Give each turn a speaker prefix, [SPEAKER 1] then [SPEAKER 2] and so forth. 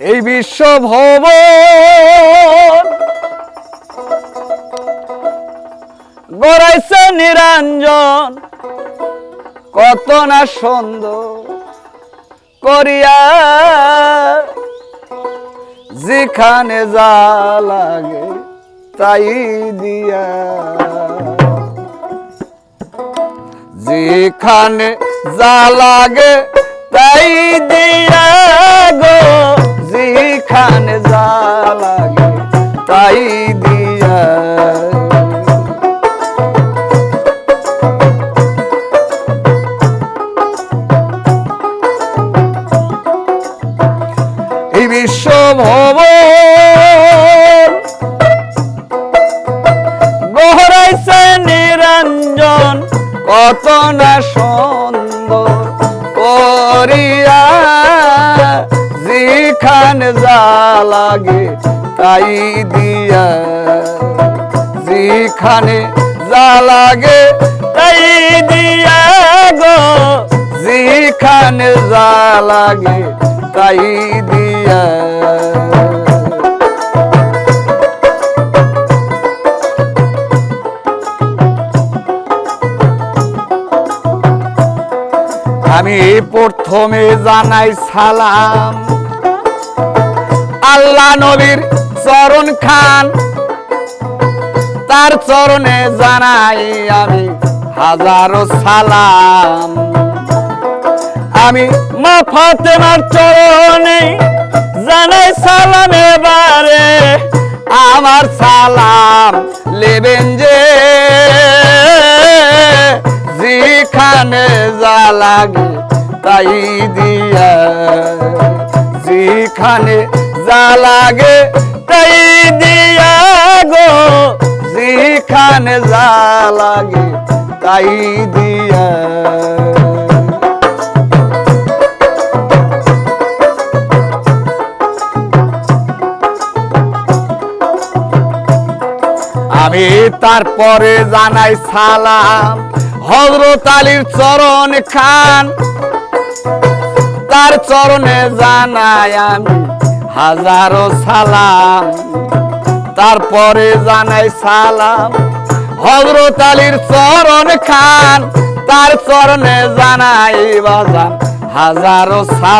[SPEAKER 1] বিশ্ব ভবন গড়াইছে নিরঞ্জন। কত না সুন্দর করিয়া যেখানে যা লাগে তাই দিয়া। যেখানে যা লাগে তাই দিয়া গো। যেখানে যা তাই দিয়া। এই বিশ্ব ভবন গহরাইছে নিরঞ্জন কত না সুন্দর করিয়া লাগে, তাই দিয়া যেখানে যা লাগে, তাই দিয়া গো। যেখানে যা লাগে, তাই দিয়া। আমি প্রথমে জানাই সালাম। আল্লাহ নবীর চরণ খান। তার চরণে জানাই আমি হাজারো সালাম। আমি মা ফাতেমার চরণে জানাই সালাম এবারে। আমার সালাম লেবেন যে যেখানে যা লাগে তাই দিয়া। যেখানে যা লাগে তাই দিয়া গো। যেখানে যা লাগে তাই দিয়া। আমি তারপরে জানাই সালাম হজরত আলীর চরণ খান। তার চরণে জানাই আমি হাজারো সালাম। তারপরে জানাই সালাম। হজরত আলীর চরণ খান, তার চরণে জানাই বাজান। হাজারো সালাম।